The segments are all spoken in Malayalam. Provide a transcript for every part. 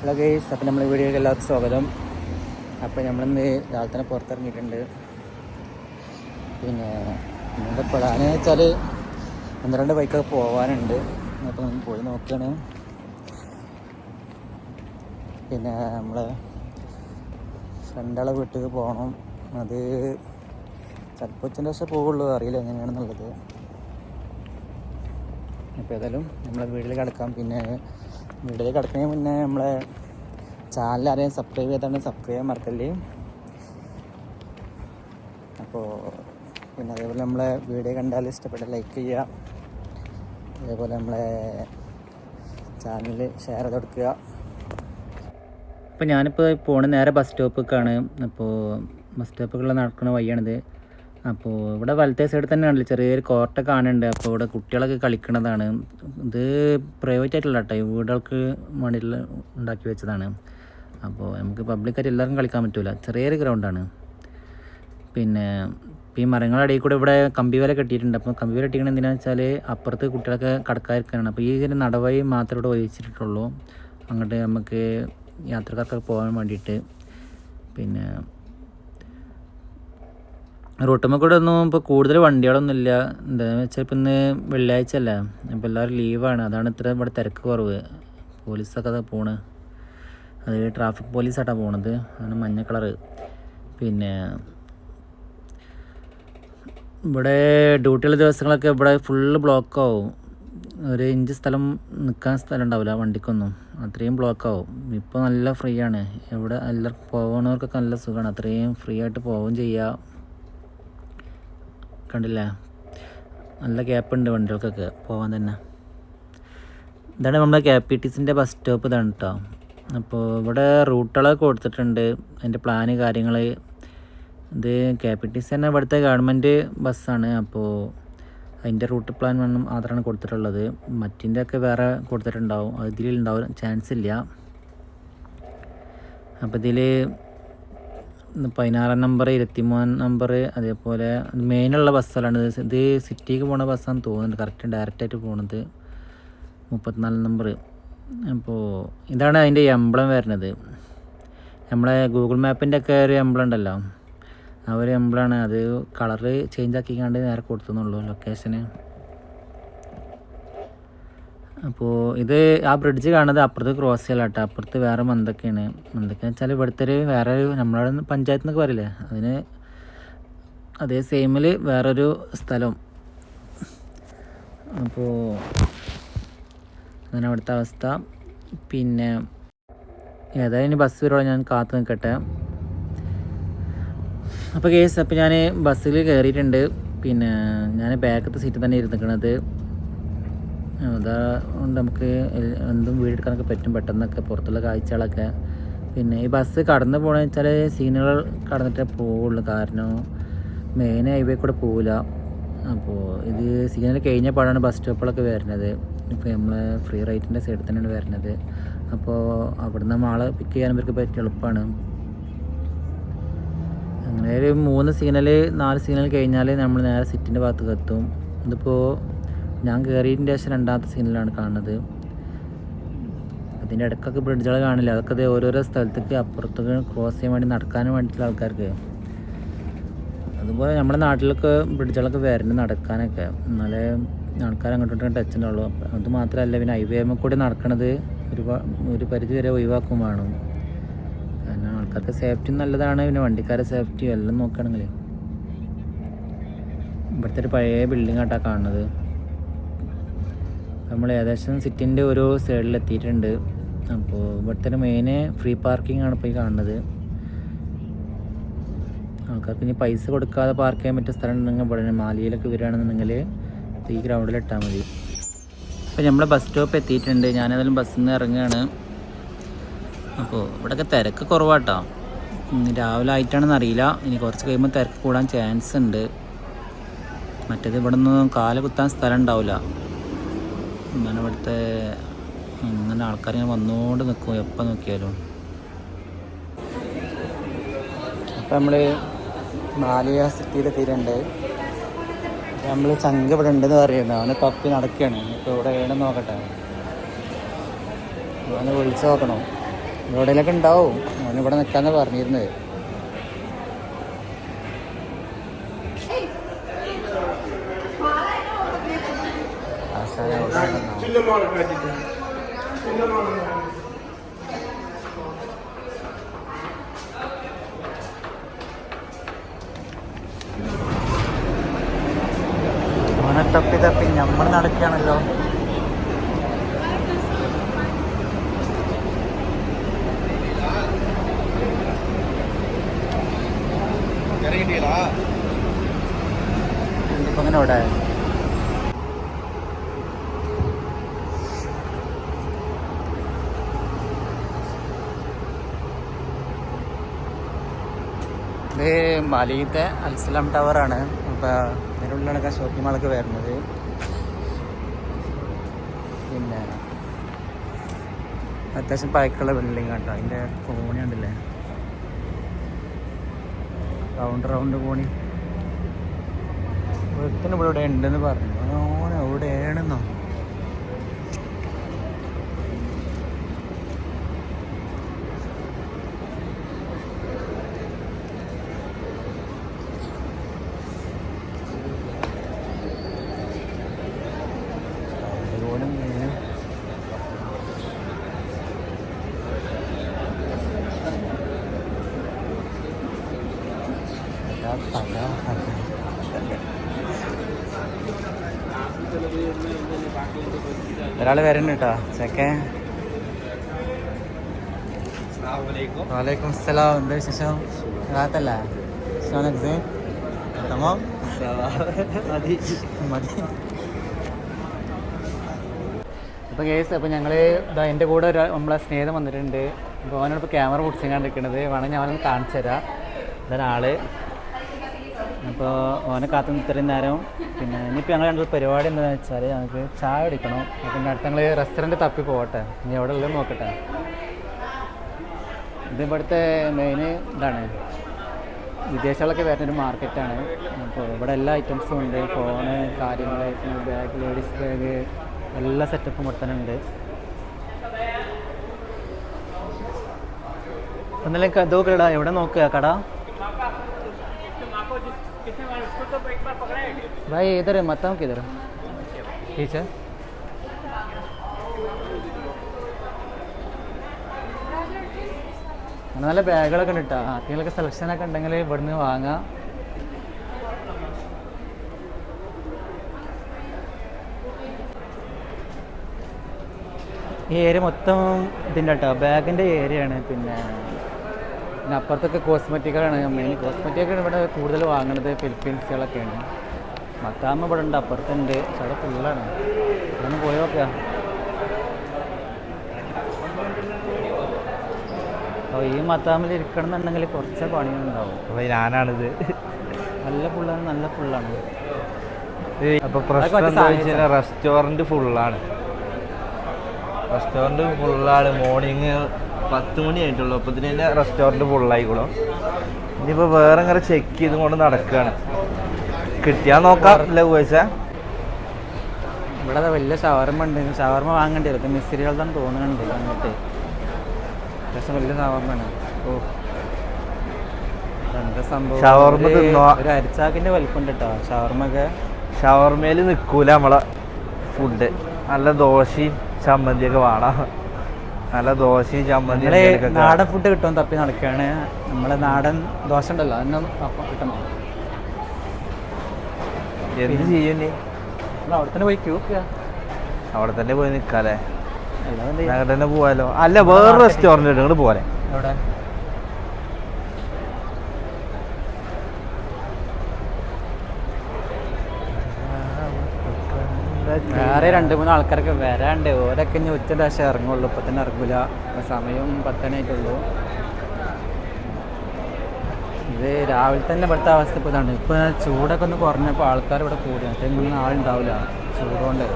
ഹലോ ഗേസ് അപ്പം നമ്മൾ വീഡിയോയിലേക്ക് എല്ലാവർക്കും സ്വാഗതം. അപ്പോൾ നമ്മളിന്ന് രാവിലെ തന്നെ പുറത്തിറങ്ങിയിട്ടുണ്ട്. പിന്നെ നമ്മുടെ പ്ലാന് വെച്ചാൽ ഒന്ന് രണ്ട് ബൈക്കൊക്കെ പോകാനുണ്ട് അപ്പോൾ നമ്മൾ പോയി നോക്കുകയാണ് പിന്നെ നമ്മൾ ഫ്രണ്ടുകളെ വീട്ടിൽ പോകണം അത് ചിലപ്പോൾ ഉച്ചന്റെ ദിവസം പോകുള്ളൂ അറിയില്ല എങ്ങനെയാണെന്നുള്ളത്. അപ്പോൾ ഏതായാലും നമ്മളെ വീട്ടിൽ കിടക്കാം. പിന്നെ വീട്ടിൽ കിടക്കുന്നതിന് മുന്നേ നമ്മളെ ചാനൽ ആരെയും സബ്സ്ക്രൈബ് ചെയ്താണ്ട് സബ്സ്ക്രൈബ് ചെയ്യാൻ മറക്കല്ലേ? അപ്പോൾ പിന്നെ അതേപോലെ നമ്മളെ വീഡിയോ കണ്ടാൽ ഇഷ്ടപ്പെട്ട ലൈക്ക് ചെയ്യുക. അതേപോലെ നമ്മളെ ചാനൽ ഷെയർ ചെയ്ത് കൊടുക്കുക. അപ്പോൾ ഞാനിപ്പോൾ പോണ നേരെ ബസ് സ്റ്റോപ്പിലേക്കാണ് അപ്പോൾ ബസ് സ്റ്റോപ്പിലുള്ള നടക്കുന്ന വഴിയാണിത്. അപ്പോൾ ഇവിടെ വലത്തെ സൈഡിൽ തന്നെയാണല്ലോ ചെറിയൊരു കോർട്ടൊക്കെ കാണുന്നുണ്ട്. അപ്പോൾ ഇവിടെ കുട്ടികളൊക്കെ കളിക്കുന്നതാണ് ഇത് പ്രൈവറ്റ് ആയിട്ടുള്ള കേട്ടോ ഈ വീടുകൾക്ക് വേണ്ടിയിട്ടുള്ള ഉണ്ടാക്കി വെച്ചതാണ്. അപ്പോൾ നമുക്ക് പബ്ലിക്കായിട്ട് എല്ലാവർക്കും കളിക്കാൻ പറ്റില്ല ചെറിയൊരു ഗ്രൗണ്ടാണ് പിന്നെ ഈ മരങ്ങളുടെ ഇടയിൽ കൂടെ ഇവിടെ കമ്പി വല കെട്ടിയിട്ടുണ്ട്. അപ്പോൾ കമ്പി വല കെട്ടിക്കണത് എന്തിനാണെന്ന് വെച്ചാൽ അപ്പുറത്ത് കുട്ടികളൊക്കെ കടക്കാതിരിക്കാനാണ്. അപ്പോൾ ഈ ഒരു നടവഴി മാത്രമേ ഇവിടെ ഒഴിച്ചിട്ടുള്ളൂ അങ്ങോട്ട് നമുക്ക് യാത്രക്കാർക്കൊക്കെ പോകാൻ വേണ്ടിയിട്ട്. പിന്നെ റൂട്ടുമ്മ കൂടെ ഒന്നും ഇപ്പോൾ കൂടുതൽ വണ്ടികളൊന്നും ഇല്ല എന്താണെന്ന് വെച്ചാൽ ഇപ്പം ഇന്ന് വെള്ളിയാഴ്ച അല്ല ഇപ്പം എല്ലാവരും ലീവാണ്. അതാണ് ഇത്ര ഇവിടെ തിരക്ക് കുറവ്. പോലീസൊക്കെ അതാ പോണ്. അത് ട്രാഫിക് പോലീസായിട്ടാണ് പോണത്. അതാണ് മഞ്ഞ കളറ്. പിന്നെ ഇവിടെ ഡ്യൂട്ടിയുള്ള ദിവസങ്ങളൊക്കെ ഇവിടെ ഫുള്ള് ബ്ലോക്കാവും. ഒരു ഇഞ്ച് സ്ഥലം നിൽക്കാൻ സ്ഥലം ഉണ്ടാവില്ല വണ്ടിക്കൊന്നും. അത്രയും ബ്ലോക്കാവും. ഇപ്പോൾ നല്ല ഫ്രീ ആണ് എവിടെ എല്ലാവർക്കും പോകുന്നവർക്കൊക്കെ നല്ല സുഖമാണ് അത്രയും ഫ്രീ ആയിട്ട് പോവുകയും ചെയ്യാം. കണ്ടില്ലേ. നല്ല ഗ്യാപ്പ് ഉണ്ട് വണ്ടികൾക്കൊക്കെ. പോകാൻ തന്നെ. ഇതാണ് നമ്മുടെ കെ പി ടി സിന്റെ ബസ് സ്റ്റോപ്പ് ഇതാണ് കേട്ടോ അപ്പോൾ ഇവിടെ റൂട്ടുകളൊക്കെ കൊടുത്തിട്ടുണ്ട്. അതിന്റെ പ്ലാന് കാര്യങ്ങൾ ഇത് കെ പി ടി സി തന്നെ ഇവിടുത്തെ ഗവൺമെന്റ് ബസ്സാണ് അപ്പോൾ അതിന്റെ റൂട്ട് പ്ലാൻ വേണം മാത്രമാണ് കൊടുത്തിട്ടുള്ളത്. മറ്റിന്റെ ഒക്കെ വേറെ കൊടുത്തിട്ടുണ്ടാവും. അതിലുണ്ടാവും ചാൻസ് ഇല്ല. അപ്പോൾ ഇതിൽ പതിനാറാം നമ്പർ ഇരുപത്തിമൂന്നാം നമ്പർ അതേപോലെ മെയിനുള്ള ബസ്സുകളാണ് ഇത് സിറ്റിക്ക് പോണ ബസ്സാണെന്ന് തോന്നുന്നുണ്ട് കറക്റ്റ് ഡയറക്റ്റായിട്ട് പോണത് മുപ്പത്തിനാല് നമ്പർ അപ്പോൾ ഇതാണ് അതിന്റെ എംബ്ലം വരുന്നത്. നമ്മളെ ഗൂഗിൾ മാപ്പിന്റെ ഒക്കെ ഒരു എംബ്ലം ഉണ്ടല്ലോ. ആ ഒരു എംബ്ലമാണ് അത് കളറ് ചേഞ്ച് ആക്കിക്കാണ്ട് നേരെ കൊടുത്തുന്നുള്ളൂ ലൊക്കേഷന് അപ്പോൾ ഇത് ആ ബ്രിഡ്ജ് കാണുന്നത് അപ്പുറത്ത് ക്രോസ് ചെയ്യലാട്ടോ. അപ്പുറത്ത് വേറെ മന്തൊക്കെയാണ് മന്തൊക്കെ വെച്ചാൽ ഇവിടുത്തെ ഒരു വേറെ ഒരു നമ്മുടെ പഞ്ചായത്ത് എന്നൊക്കെ പറയില്ലേ? അതിന് അതേ സെയിമിൽ വേറൊരു സ്ഥലം. അപ്പോൾ അങ്ങനെ അവിടുത്തെ അവസ്ഥ. പിന്നെ ഏതായാലും ഇനി ബസ് വരുവാണ്. ഞാൻ കാത്തു നിൽക്കട്ടെ അപ്പോൾ കേസ് അപ്പോൾ ഞാൻ ബസ്സിൽ കയറിയിട്ടുണ്ട് പിന്നെ ഞാൻ ബാക്കത്തെ സീറ്റിൽ തന്നെ ഇരുന്നിക്കണത് അതാ കൊണ്ട് നമുക്ക് എന്തും വീടെടുക്കാനൊക്കെ പറ്റും. പെട്ടെന്നൊക്കെ പുറത്തുള്ള കാഴ്ചകളൊക്കെ. പിന്നെ ഈ ബസ് കടന്നു പോകണമെന്ന് വെച്ചാൽ സീനുകൾ കടന്നിട്ടേ പോവുള്ളൂ. കാരണം മെയിൻ ഹൈവേ കൂടെ പോവില്ല അപ്പോൾ ഇത് സീനൽ കഴിഞ്ഞ പാടാണ് ബസ് സ്റ്റോപ്പുകളൊക്കെ വരുന്നത്. ഇപ്പോൾ നമ്മൾ ഫ്രീ റൈറ്റിന്റെ സൈഡിൽ തന്നെയാണ് വരുന്നത്. അപ്പോൾ അവിടുന്ന് ആളെ പിക്ക് ചെയ്യാൻ ഇവർക്ക് പറ്റിയ എളുപ്പമാണ് അങ്ങനെ ഒരു മൂന്ന് സിഗ്നൽ നാല് സിഗ്നൽ കഴിഞ്ഞാൽ നമ്മൾ നേരെ സിറ്റിന്റെ ഭാഗത്തേക്ക് എത്തും. ഇതിപ്പോൾ ഞാൻ കയറിയതിന്റെ ശേഷം രണ്ടാമത്തെ സീനിലാണ് കാണുന്നത്. അതിന്റെ ഇടയ്ക്കൊക്കെ ബ്രിഡ്ജുകൾ കാണില്ല? അതൊക്കെ ഇത് ഓരോരോ സ്ഥലത്തേക്ക് അപ്പുറത്തേക്ക് ക്രോസ് ചെയ്യാൻ വേണ്ടി നടക്കാനും വേണ്ടിയിട്ടുള്ള ആൾക്കാർക്ക്. അതുപോലെ നമ്മുടെ നാട്ടിലൊക്കെ ബ്രിഡ്ജുകളൊക്കെ വരണ്ട് നടക്കാനൊക്കെ. എന്നാലേ ആൾക്കാർ അങ്ങോട്ടും ടച്ച് ഉണ്ടാവുള്ളൂ. അത് മാത്രമല്ല പിന്നെ ഹൈവേ കൂടി നടക്കണത് ഒരു ഒരു പരിധി വരെ ഒഴിവാക്കും വേണം. കാരണം ആൾക്കാർക്ക് സേഫ്റ്റി നല്ലതാണ് പിന്നെ വണ്ടിക്കാരെ സേഫ്റ്റിയും എല്ലാം നോക്കുകയാണെങ്കിൽ ഇവിടുത്തെ ഒരു പഴയ ബിൽഡിംഗ് ആട്ടാണ് കാണുന്നത്. നമ്മൾ ഏകദേശം സിറ്റിന്റെ ഒരു സൈഡിൽ എത്തിയിട്ടുണ്ട്. അപ്പോൾ ഇവിടുത്തെ മെയിൻ ഫ്രീ പാർക്കിംഗ് ആണ് ഇപ്പോൾ ഈ കാണുന്നത്. ആൾക്കാർക്ക് ഇനി പൈസ കൊടുക്കാതെ പാർക്ക് ചെയ്യാൻ പറ്റിയ സ്ഥലം ഉണ്ടെങ്കിൽ ഇവിടെ മാലിയിലൊക്കെ വരികയാണെന്നുണ്ടെങ്കിൽ ഈ ഗ്രൗണ്ടിൽ ഇട്ടാൽ മതി. അപ്പോൾ നമ്മൾ ബസ് സ്റ്റോപ്പ് എത്തിയിട്ടുണ്ട്. ഞാനേതായാലും ബസ്സിൽ നിന്ന് ഇറങ്ങുകയാണ്. അപ്പോൾ ഇവിടെയൊക്കെ തിരക്ക് കുറവാട്ടോ. രാവിലെ ആയിട്ടാണെന്ന് അറിയില്ല. ഇനി കുറച്ച് കഴിയുമ്പോൾ തിരക്ക് കൂടാൻ ചാൻസ് ഉണ്ട്. മറ്റേത് ഇവിടെ നിന്ന് കാൽ കുത്താൻ സ്ഥലം ഉണ്ടാവില്ല അങ്ങനെ ഇവിടുത്തെ അങ്ങനെ ആൾക്കാരിങ്ങനെ വന്നുകൊണ്ട് നിൽക്കും. എപ്പോൾ നോക്കിയാലും. അപ്പം നമ്മൾ മാലിയ സിറ്റിയിലെത്തിയിട്ടുണ്ട് നമ്മൾ ചങ്ക ഇവിടെ ഉണ്ടെന്ന് പറയുന്നത് അവനെ തപ്പി നടക്കുകയാണ്. ഇപ്പോൾ ഇവിടെ വേണം നോക്കട്ടെ. അവനെ വിളിച്ചു നോക്കണം. എവിടെയെങ്കിലൊക്കെ ഉണ്ടാവും. അവനിവിടെ ഇവിടെ നിൽക്കാന്ന് പറഞ്ഞിരുന്നത് അവസാനം എവിടെ ഉണ്ടെന്നാവോ? ഓനെ തപ്പി തപ്പി നമ്മൾ നടക്കുകയാണല്ലോ. ഇപ്പൊ അങ്ങനെ ഇവിടെ. ഇത് മലയത്തെ അൽസലാം ടവറാണ് അപ്പോൾ ഇതിനുള്ളിലാണ് ഷോപ്പിംഗ് മാളൊക്കെ വരുന്നത്. പിന്നെ അത്യാവശ്യം പഴക്കുള്ള ബിൽഡിംഗ് കേട്ടോ അതിന്റെ കോണി ഉണ്ടല്ലേ റൗണ്ട് റൗണ്ട് കോണി. ഒരുത്തിന് ഇവിടെ ഉണ്ടെന്ന് പറഞ്ഞു ഓൻ എവിടെയാണെന്നോ അതുപോലും ഇങ്ങനെ അതാ പല ഒരാൾ വരുന്നുണ്ട് കേട്ടോ ചെക്കൻ. വാലൈക്കും സലാം എന്താ വിശേഷം? റാത്തല്ല? മതി. അപ്പോൾ കേസ് അപ്പോൾ ഞങ്ങൾ ഇതാ എന്റെ കൂടെ ഒരു നമ്മളെ സ്നേഹം വന്നിട്ടുണ്ട്. അപ്പോൾ അവനോട് ഇപ്പോൾ ക്യാമറ പിടിച്ചിങ്ങാണ്ടിരിക്കണത് വേണമെങ്കിൽ ഞാൻ അവനൊന്ന് കാണിച്ചു തരാം ഇതൊരാൾ അപ്പോൾ ഓനെ കാത്തു ഇത്രയും നേരം. പിന്നെ ഇനിയിപ്പോൾ ഞങ്ങൾ രണ്ടു പരിപാടി എന്താണെന്ന് വെച്ചാൽ ഞങ്ങൾക്ക് ചായ കുടിക്കണം. അപ്പോൾ പിന്നെ അടുത്ത ഞങ്ങൾ റെസ്റ്റോറന്റ് തപ്പി പോകട്ടെ. ഇനി എവിടെ ഉള്ളത് നോക്കട്ടെ. ഇത് ഇവിടുത്തെ മെയിൻ ഇതാണ്. വിദേശികളൊക്കെ വരുന്നൊരു മാർക്കറ്റാണ്. അപ്പോൾ ഇവിടെ എല്ലാ ഐറ്റംസും ഉണ്ട്. ഫോണ് കാര്യങ്ങൾ ബാഗ് ലേഡീസ് ബാഗ് എല്ലാ സെറ്റപ്പും ഇവിടെ ഉണ്ട്. ഒന്നല്ലേ ഇതോ കട എവിടെ നോക്കുക കട? भाई इधर है मत किधर ठीक है നല്ല ബാഗുകളൊക്കെ ഉണ്ട് കേട്ടോ ആർക്കെങ്കിലൊക്കെ സെലക്ഷനൊക്കെ ഉണ്ടെങ്കിൽ ഇവിടുന്ന് വാങ്ങാം ഈ ഏരിയ മൊത്തം ഇതിൻ്റെ കേട്ടോ ബാഗിൻ്റെ ഏരിയയാണ് പിന്നെ പിന്നെ അപ്പുറത്തൊക്കെ കോസ്മെറ്റിക്കുകളാണ് മെയിൻ കോസ്മെറ്റിക്കൊക്കെ ഇവിടെ കൂടുതൽ വാങ്ങുന്നത് ഫിലിപ്പീൻസുകളൊക്കെയാണ് മക്കാമ ഇവിടെ ഉണ്ട് അപ്പുറത്തുണ്ട്. പക്ഷെ അവിടെ ഫുള്ളാണ് അതൊന്ന് പോയി നോക്കാം. അപ്പോൾ ഈ മത്താമിൽ ഇരിക്കണം എന്നുണ്ടെങ്കിൽ കുറച്ച് പണിയുണ്ടാവും. അപ്പോൾ ഞാനാണിത്. നല്ല ഫുള്ളാണ് നല്ല ഫുള്ളാണ് അപ്പോൾ പ്രശ്നം റെസ്റ്റോറന്റ് എന്താ വെച്ചാൽ റെസ്റ്റോറന്റ് ഫുള്ളാണ് റെസ്റ്റോറന്റ് ഫുള്ളാണ് മോർണിംഗ് പത്ത് മണി ആയിട്ടുള്ളൂ അപ്പത്തിന് തന്നെ റെസ്റ്റോറന്റ് ഫുള്ളായിക്കോളും ഇനിയിപ്പോ വേറെ ഇങ്ങനെ ചെക്ക് ചെയ്ത് കൊണ്ട് നടക്കുകയാണ് കിട്ടിയാൽ നോക്കാം അല്ലേ പൈസ ഇവിടെ വലിയ ഷവർമ ഉണ്ട്. ഷവർമ വാങ്ങേണ്ടി വരും. മിസ്ത്രികൾ തന്നെ തോന്നുന്നുണ്ട് അങ്ങോട്ട് പക്ഷെ വലിയ ഷവർമാണ് ഓ. എന്താ സംഭവം? ഷവർമ ഒരു- തിന്നോ? ഒരു അരിച്ചാക്കിന്റെ വലിപ്പമുണ്ട് കേട്ടോ ഷവർമ ഒക്കെ ഷവർമേൽ നിൽക്കൂല നമ്മളെ. ഫുഡ്. നല്ല ദോശയും ചമ്മന്തിയൊക്കെ വേണം. നല്ല ദോശയും ചമ്മന്തി നാടൻ ഫുഡ് കിട്ടും തപ്പി നടക്കുകയാണ് നമ്മളെ നാടൻ ദോശ ഉണ്ടല്ലോ അതിനും കിട്ടണം. എന്ത് ചെയ്യും നീ അവിടെ തന്നെ പോയി ക്യൂ അവിടെ തന്നെ പോയി നിൽക്കാല്ലേ? ഞങ്ങൾ തന്നെ പോവാലോ. അല്ല വേറെ റെസ്റ്റോറന്റ് ഉണ്ട് ഇങ്ങോട്ട് പോരെ. എവിടെ? വേറെ രണ്ട് മൂന്ന് ആൾക്കാരൊക്കെ വരാണ്ട്. ഓരൊക്കെ ഇനി ഉച്ച ദശ ഇറങ്ങുള്ളൂ. ഇപ്പൊ തന്നെ ഇറങ്ങൂല. ഇപ്പൊ സമയം പത്തനായിട്ടുള്ളൂ ഇത് രാവിലെ തന്നെ ഇവിടുത്തെ അവസ്ഥ ഇപ്പോൾ ഇതാണ്. ഇപ്പൊ ചൂടൊക്കെ ഒന്ന് കുറഞ്ഞപ്പോൾ ആൾക്കാർ ഇവിടെ കൂടി. മറ്റേ മൂന്ന് ആളുണ്ടാവില്ല. ചൂടുകൊണ്ട്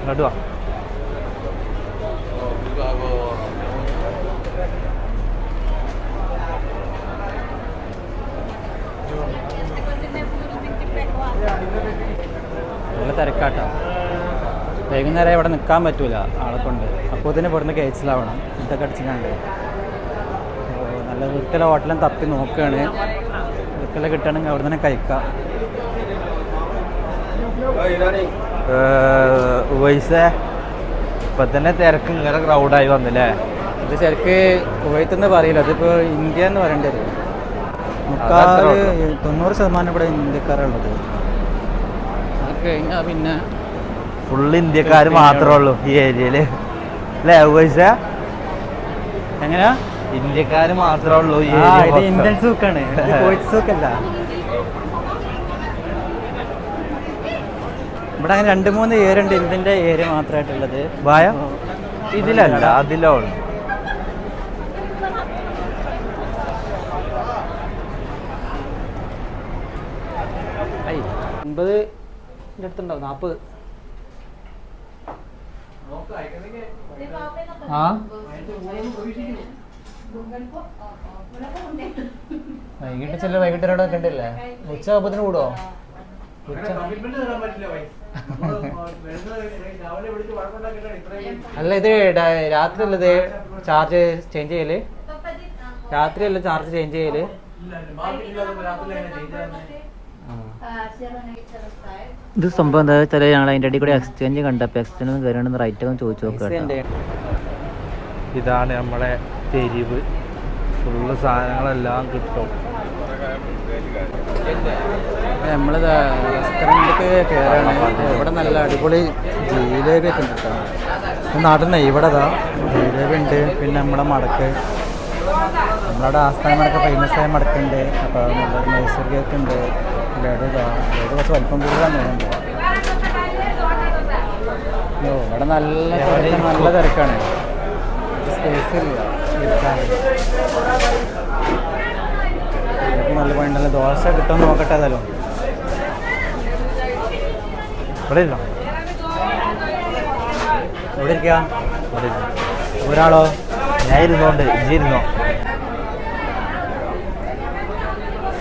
ഇങ്ങോട്ട് വാ. നല്ല തിരക്കാട്ടോ. വൈകുന്നേരം ഇവിടെ നിൽക്കാൻ പറ്റൂല ആളെ കൊണ്ട്. അപ്പോൾ തന്നെ ഇവിടുന്ന് കേച്ചിലാവണം ഇതൊക്കെ അടിച്ചിട്ടുണ്ട് നല്ല വൃത്തിയുള്ള ഹോട്ടലും തപ്പി നോക്കുകയാണ് വൃത്തിയുള്ള കിട്ടുകയാണെങ്കിൽ അവിടെ തന്നെ കഴിക്കാം. വയസ്സേ ഇപ്പം തന്നെ തിരക്ക് ഇങ്ങനെ ക്രൗഡായി വന്നില്ലേ? ഇത് ശരിക്ക് കുവൈത്ത് എന്ന് പറയില്ല. അതിപ്പോൾ ഇന്ത്യ എന്ന് പറയേണ്ടി വരും. മുക്കാൽ തൊണ്ണൂറ് ശതമാനം ഇവിടെ ഇന്ത്യക്കാരുള്ളത് കഴിഞ്ഞാൽ പിന്നെ ഫുൾ ഇന്ത്യക്കാർ മാത്രമേ ഉള്ളൂ ഈ ഏരിയയിൽ. അല്ലേ പൈസ എങ്ങനെയാ ഇന്ത്യക്കാർ മാത്രമേ ഉള്ളൂ ഈ ഏരിയ. ഇന്ത്യൻ സൂക്കാണ്. സൂക്കല്ല. ഇവിടെ അങ്ങനെ രണ്ട് മൂന്ന് ഏരിയ ഉണ്ട് ഇന്ത്യന്റെ ഏരിയ മാത്രമായിട്ടുള്ളത്. ബായ ഇതിലല്ല അതിലോ ഉള്ളു. ഐ അൻപത് അടുത്തുണ്ടാവും. നാൽപ്പത് ആ? വൈകിട്ട് ചില വൈകിട്ട് കണ്ടില്ലേ? ഉച്ച ആകുമ്പത്തിന് കൂടുവോ? ഉച്ച. അല്ല ഇത് രാത്രി അല്ല ഇത് ചാർജ് ചേഞ്ച് ചെയ്യൽ? രാത്രി അല്ല ചാർജ് ചേഞ്ച് ചെയ്യൽ? ഇത് സംഭവം എന്താ വെച്ചാൽ ഞങ്ങൾ അതിന്റെ ഇടയിൽ കൂടി എക്സ്ചേഞ്ച് കണ്ടപ്പോൾ എക്സ്ചേഞ്ച് കയറണമെന്ന് റൈറ്റ് ഒന്ന് ചോദിച്ചു നോക്കാം ഇതാണ് നമ്മളെ തെരുവ്. ഫുള്ള് സാധനങ്ങളെല്ലാം കിട്ടും. നമ്മൾ റെസ്റ്റോറന്റിലേക്ക് കയറാണ് ഇവിടെ നല്ല അടിപൊളി ജിലേബി ഒക്കെ ഉണ്ട് കേട്ടോ. നാട്ടിൽ നിന്ന് ഇവിടെ ഇതാ. ജിലേബി ഉണ്ട്. പിന്നെ നമ്മുടെ മടക്ക്. നമ്മളവിടെ ആസ്ഥാന മടക്ക് ഫേമസ് ആയ മടക്കുണ്ട്. അപ്പോൾ നല്ല മൈസൂർ കേക്ക് ഉണ്ട്. ലഡു ഇതാ. ലഡു കുറച്ച് വലിപ്പം കൂടുതലാണ് ഇവിടെ നല്ല നല്ല തിരക്കാണ്. സ്പേസ് ഇല്ല. നല്ല പണി ദോശ കിട്ടുമെന്ന് നോക്കട്ടെ അതല്ലോ ഇവിടെ ഇല്ല എവിടെ ഇരിക്കുക ഒരാളോ? ഞാൻ ഇരുന്നോണ്ട്. ഇജ്ജ് ഇരുന്നോ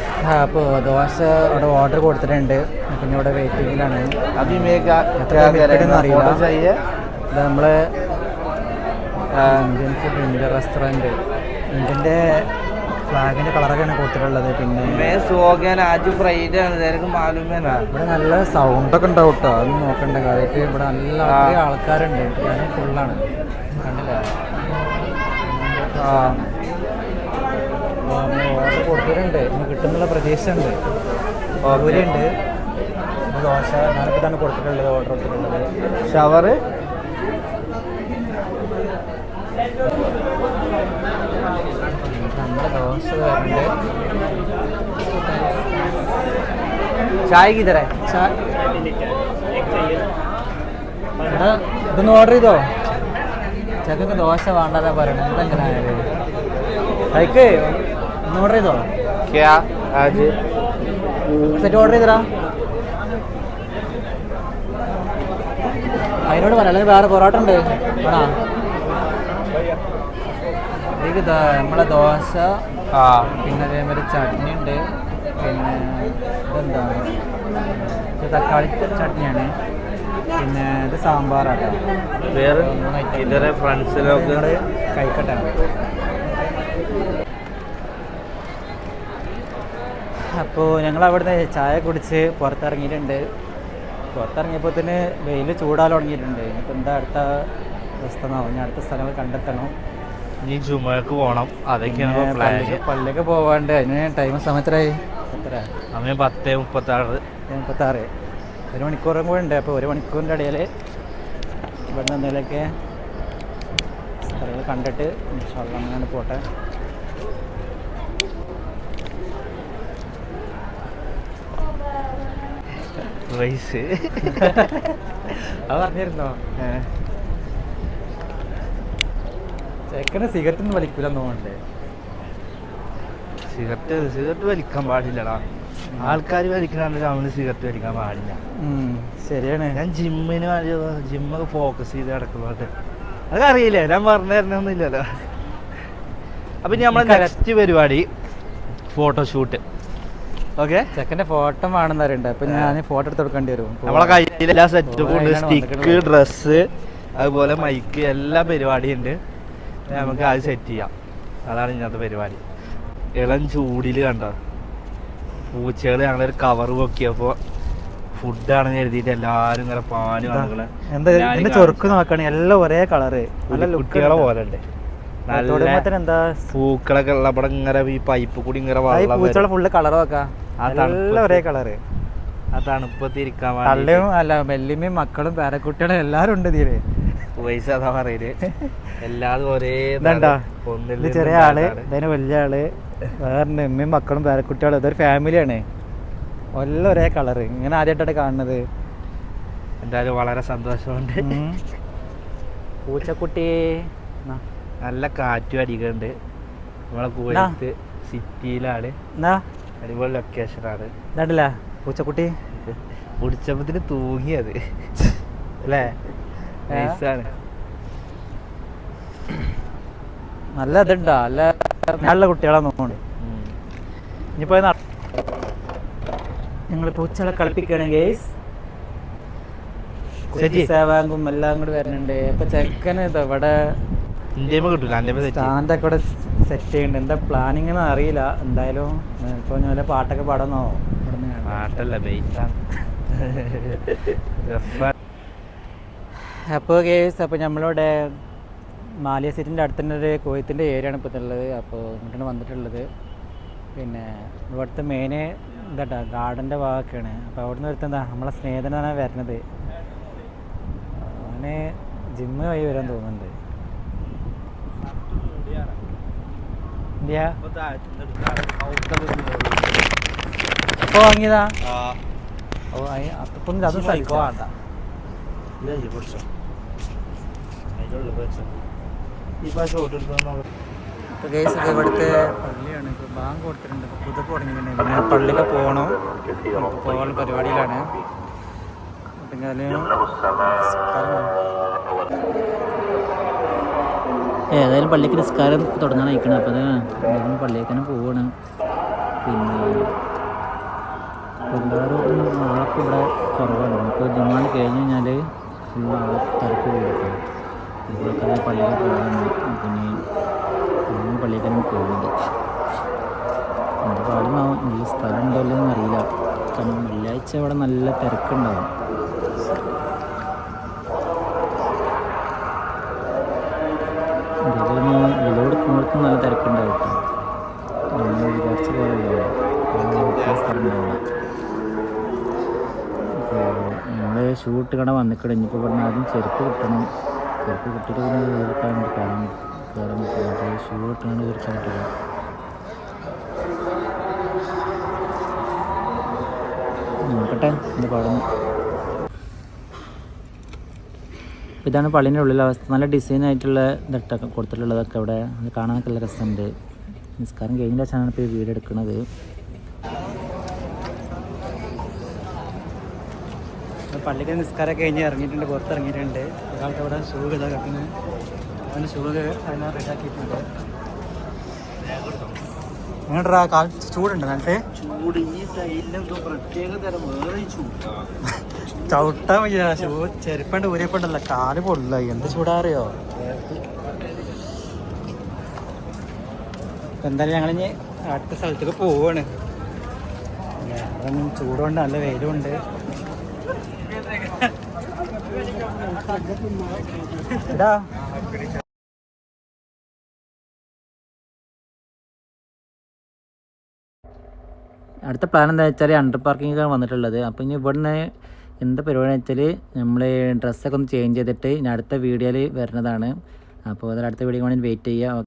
ആ അപ്പോൾ ദോശ അവിടെ ഓർഡർ കൊടുത്തിട്ടുണ്ട്. പിന്നെ ഇവിടെ വെയിറ്റിങ്ങിലാണ് ഇത് നമ്മൾ ഇന്ത്യൻ ഫുഡ് ഇന്ത്യ റെസ്റ്റോറന്റ് ഇന്ത്യന്റെ ഫ്ലാഗിന്റെ കളറൊക്കെയാണ് കൊടുത്തിട്ടുള്ളത്. പിന്നെ ഇവിടെ നല്ല സൗണ്ടൊക്കെ ഉണ്ടാവും കേട്ടോ അത് നോക്കണ്ട. കാര്യമായിട്ട് ഇവിടെ നല്ല ആൾക്കാരുണ്ട്. ഫുള്ളാണ് കണ്ടില്ല? ആ. ഓർഡർ കൊടുത്തിട്ടുണ്ട് ഇനി കിട്ടുന്നുള്ള പ്രതീക്ഷയുണ്ട്. ഉണ്ട് ഉണ്ട് ദോശ ഞാനിപ്പോൾ തന്നെ കൊടുത്തിട്ടുള്ളത് ഓർഡർ കൊടുത്തിട്ടുള്ളത്. ഷവർ? നമ്മുടെ ദോശ വരുന്നുണ്ട് ചായ കിതറേ ഇതൊന്ന് ഓർഡർ ചെയ്തോ? ചക്കൊക്കെ ദോശ വേണ്ടതാ പറയണത് എന്തെങ്ങനെ ലൈക്ക് ഒന്ന് ഓർഡർ ചെയ്തോളാം ക്യാ ആജ് സെറ്റ് ഓർഡർ ചെയ്തടാ അതിനോട് പറ അല്ലെങ്കിൽ വേറെ പൊറോട്ട ഉണ്ട് ആണോ നമ്മളെ ദോശ പിന്നെ അതേമാതിരി ചട്നി ഉണ്ട് പിന്നെ ഇതെന്താണ് ഇത് തക്കാളി ചട്നിയാണ് പിന്നെ ഇത് സാമ്പാറാട്ടോ വേറെ ഇതര ഫ്രണ്ട്സിലൊക്കെ കഴിക്കട്ടെ അപ്പോൾ ഞങ്ങൾ അവിടുന്ന് ചായ കുടിച്ച് പുറത്തിറങ്ങിയിട്ടുണ്ട്. പുറത്തിറങ്ങിയപ്പോൾ തന്നെ വെയിൽ ചൂടാൻ തുടങ്ങിയിട്ടുണ്ട്. ഇനിയിപ്പോൾ എന്താ അടുത്ത അവസ്ഥ എന്നാവും ഞാൻ അടുത്ത സ്ഥലങ്ങൾ കണ്ടെത്തണം. ഇനി ജുമക്ക് പോകണം അതൊക്കെയാണ് പ്ലാൻ പള്ളിക്ക് പള്ളിക്ക് പോവാണ്ട്. അതിന് ടൈം സമയത്തായി എത്ര? സമയം പത്ത് മുപ്പത്താറ്. മുപ്പത്താറ്. ഒരു മണിക്കൂറും കൂടെ ഉണ്ട്. അപ്പോൾ ഒരു മണിക്കൂറിന്റെ ഇടയിൽ ഇവിടെ നിന്ന് എന്തെങ്കിലുമൊക്കെ സ്ഥലങ്ങൾ കണ്ടിട്ട് ഇൻഷാള്ള അങ്ങനെ പോട്ടെ. വയസ്സ് അത് പറഞ്ഞിരുന്നോ? ചെക്കനെ സിഗരറ്റ് ഒന്നും വലിക്കൂലെന്ന് തോന്നുന്നുണ്ട്. സിഗരറ്റ് സിഗരറ്റ് വലിക്കാൻ പാടില്ലടാ. ആൾക്കാർ വലിക്കണമെങ്കിൽ നമ്മൾ സിഗരറ്റ് വലിക്കാൻ പാടില്ല. ശരിയാണ്. ഞാൻ ജിമ്മിന് ജിമ്മൊക്കെ ഫോക്കസ് ചെയ്ത് കിടക്കുന്നോട്ട് അതൊക്കെ അറിയില്ലേ? ഞാൻ പറഞ്ഞു തരണമൊന്നുമില്ലല്ലോ അപ്പൊ ഇനി നമ്മളെ. നെക്സ്റ്റ് പരിപാടി ഫോട്ടോഷൂട്ട് ഓക്കെ ചെക്കന്റെ ഫോട്ടോ വേണമെന്ന് അറിയണ്ട? അപ്പൊ ഞാൻ ഫോട്ടോ എടുത്ത് കൊടുക്കേണ്ടി വരും. നമ്മളെ കയ്യിൽ എല്ലാ സെറ്റപ്പും ഉണ്ട്. സ്റ്റിക്ക്. ഡ്രസ്സ് അതുപോലെ മൈക്ക് എല്ലാ പരിപാടിയും ഉണ്ട്. നമുക്ക് അത് സെറ്റ് ചെയ്യാം. അതാണ് ഇന്നത്തെ പരിപാടി. ഇളം ചൂടിൽ കണ്ട? പൂച്ചകൾ ഞങ്ങളൊരു കവർ പൊക്കിയപ്പോൾ ഫുഡാണെന്ന് കരുതിയിട്ട് എല്ലാരും ഇങ്ങനെ പാൽ എന്താ ചൊറുക്ക് നോക്കണേ. എല്ലാം ഒരേ കളറ് നല്ല കുട്ടികളെ പോലെ ഉണ്ട്. നല്ല പൂക്കളൊക്കെ ഉള്ള ഇവിടെ ഇങ്ങനെ ഈ പൈപ്പ് കൂടി ഇങ്ങനെ പൂച്ചകളെ ഫുള്ള് കളർ നോക്കാം. ആ എല്ലാം ഒരേ കളറ്. ആ തണുപ്പത്തിരിക്കാൻ തള്ളയും അല്ല വെല്ലിമ്മയും മക്കളും പേരക്കുട്ടികളും എല്ലാരും ഉണ്ട് ഇതിൽ. പൈസ അതാ പറയൽ. എല്ലാതും ഒരേ ഇതാണ്ടാ ഇത് ചെറിയ ആൾ ഇതിന് വലിയ ആൾ വേറെ ഉമ്മയും മക്കളും പേരക്കുട്ടികളും ഇതൊരു ഫാമിലിയാണ് എല്ലാം ഒരേ കളറ്. ഇങ്ങനെ ആദ്യമായിട്ടാണ് കാണുന്നത്. എന്തായാലും വളരെ സന്തോഷമുണ്ട്. പൂച്ചക്കുട്ടി നല്ല കാറ്റും അടിക്കുന്നുണ്ട് നമ്മളെ കുവൈത്ത് സിറ്റിയിലാണ്. എന്നാ അടിപൊളി ലൊക്കേഷനാണ് ഇതാണ്ടില്ല? പൂച്ചക്കുട്ടി? പിടിച്ചപ്പത്തിന് തൂങ്ങിയത്. അല്ലേ? നൈസാണ് നല്ല ഇതുണ്ടോ? നല്ല നല്ല കുട്ടികളാണ് നോക്കണ്ട് ഇനിയിപ്പോ ഞങ്ങൾ പൂച്ചകളെ കളിപ്പിക്കുകയാണ് ഗേസ്. സേവാങ്കും എല്ലാം കൂടി വരുന്നുണ്ട്. അപ്പൊ ചെക്കനെ ഇത് ഇവിടെ ഇന്ത്യ കിട്ടൂല. എന്റെ സെറ്റ് സ്റ്റാൻഡ് ഒക്കെ ഇവിടെ സെറ്റ് ചെയ്യുന്നുണ്ട് എന്താ പ്ലാനിങ് എന്ന് അറിയില്ല. എന്തായാലും ഇപ്പൊ ഞാൻ വല്ല പാട്ടൊക്കെ പാടുന്നോ? പാട്ടല്ല അപ്പോൾ കേസ് അപ്പോൾ നമ്മളിവിടെ മാലിയ സിറ്റിന്റെ അടുത്തുള്ള ഒരു കോയത്തിന്റെ ഏരിയ ആണ് ഇപ്പോൾ ഉള്ളത്. അപ്പോൾ ഇങ്ങോട്ടാണ് വന്നിട്ടുള്ളത്. പിന്നെ ഇവിടുത്തെ മെയിൻ എന്താ ഗാർഡന്റെ ഭാഗമൊക്കെയാണ്. അപ്പോൾ അവിടുന്ന് ഒരുത്ത എന്താ? നമ്മളെ സ്നേഹിതനാണ് വരണത്. അവന് ജിമ്മ് വഴി വരാൻ തോന്നുന്നുണ്ട്. അപ്പോൾ വാങ്ങിയതാ? ഓ അപ്പം അതും സഹിക്കോ വേണ്ട. ഇപ്പോൾ കേസ് ഒക്കെ ഇവിടുത്തെ പള്ളിയാണ്. ഇപ്പോൾ ബാങ്ക് കൊടുത്തിട്ടുണ്ട്. പുതുപ്പ് തുടങ്ങിയിട്ടുണ്ട്. പിന്നെ പള്ളിയിൽ പോകണം പോകാനുള്ള പരിപാടിയിലാണ്. അപ്പം എന്തായാലും ഏതായാലും പള്ളിക്ക് നിസ്കാരം തുടങ്ങാൻ അയക്കണം. അപ്പോൾ അത് പള്ളിയിൽ തന്നെ പോവാണ്. പിന്നെ എല്ലാവരും ആൾക്ക് ഇവിടെ കുറവാണ്. നമുക്ക് ജുമാൻ കഴിഞ്ഞ് കഴിഞ്ഞാൽ ഫുൾ ആൾ തിരക്ക് കൊടുക്കും ഇതൊക്കെ പള്ളിയിൽ പോകാനാണ് പിന്നെ അങ്ങനെ പള്ളിയിൽ തന്നെ പോകുന്നുണ്ട് എന്താ പാടുമാവും നല്ല സ്ഥലം ഉണ്ടല്ലോ എന്നറിയില്ല കാരണം വെള്ളിയാഴ്ച അവിടെ നല്ല തിരക്കുണ്ടാവും. ഷൂട്ട് കട വന്നിക്കട ഇനിയിപ്പോൾ ഇവിടുന്ന് ആദ്യം ചെരുപ്പ് കിട്ടണം. ചെരുപ്പ് കിട്ടിയിട്ട് പിന്നെ കയറിക്കാൻ വേണ്ടി കയറാൻ കയറാൻ പറ്റില്ല ഷൂ കിട്ടണമെങ്കിൽ കയറിക്കാൻ പറ്റില്ല നോക്കട്ടെ എന്റെ പാടുന്നു ഇതാണ് പള്ളിന്റെ ഉള്ളിലെ അവസ്ഥ. നല്ല ഡിസൈൻ ആയിട്ടുള്ള ഇതൊക്കെ കൊടുത്തിട്ടുള്ളതൊക്കെ ഇവിടെ അത് കാണാനൊക്കെ നല്ല രസമുണ്ട്. നിസ്കാരം കഴിഞ്ഞ ശേഷമാണ് ഇപ്പോൾ ഈ വീട് എടുക്കുന്നത് പള്ളിക്ക് നിസ്കാരമൊക്കെ കഴിഞ്ഞ് ഇറങ്ങിയിട്ടുണ്ട് പുറത്തിറങ്ങിയിട്ടുണ്ട്. ഒരാൾക്ക് അവിടെ ഷൂ ഇതാ കിട്ടുന്നത് അവന് ഷൂ അതിനെ റെഡിയാക്കിയിട്ടുണ്ട് എങ്ങോട്ടാ കാൽ ചൂടുണ്ട് നല്ലത് ചൂട് ഈ ടൈലിന് പ്രത്യേക തരം വേറെ ചൂട്. ചവിട്ടാൻ വയ്യ ഷൂ ചെരുപ്പണ്ട് ഊരിയപ്പണ്ടല്ല. കാൽ പൊള്ള എന്ത് ചൂടാറിയോ? എന്തായാലും ഞങ്ങളിനി അടുത്ത സ്ഥലത്തേക്ക് പോവാണ്. ചൂടുണ്ട് നല്ല വെയിലുണ്ട് അടുത്ത പ്ലാൻ എന്താ വെച്ചാൽ അണ്ടർ പാർക്കിങ്ങാണ് വന്നിട്ടുള്ളത്. അപ്പോൾ ഇനി ഇവിടുന്ന് എന്താ പരിപാടി വെച്ചാൽ നമ്മൾ ഡ്രസ്സൊക്കെ ഒന്ന് ചേഞ്ച് ചെയ്തിട്ട് ഇനി അടുത്ത വീഡിയോയിൽ വരുന്നതാണ്. അപ്പോൾ അതിൽ അടുത്ത വീഡിയോ വേണമെങ്കിൽ വെയിറ്റ് ചെയ്യുക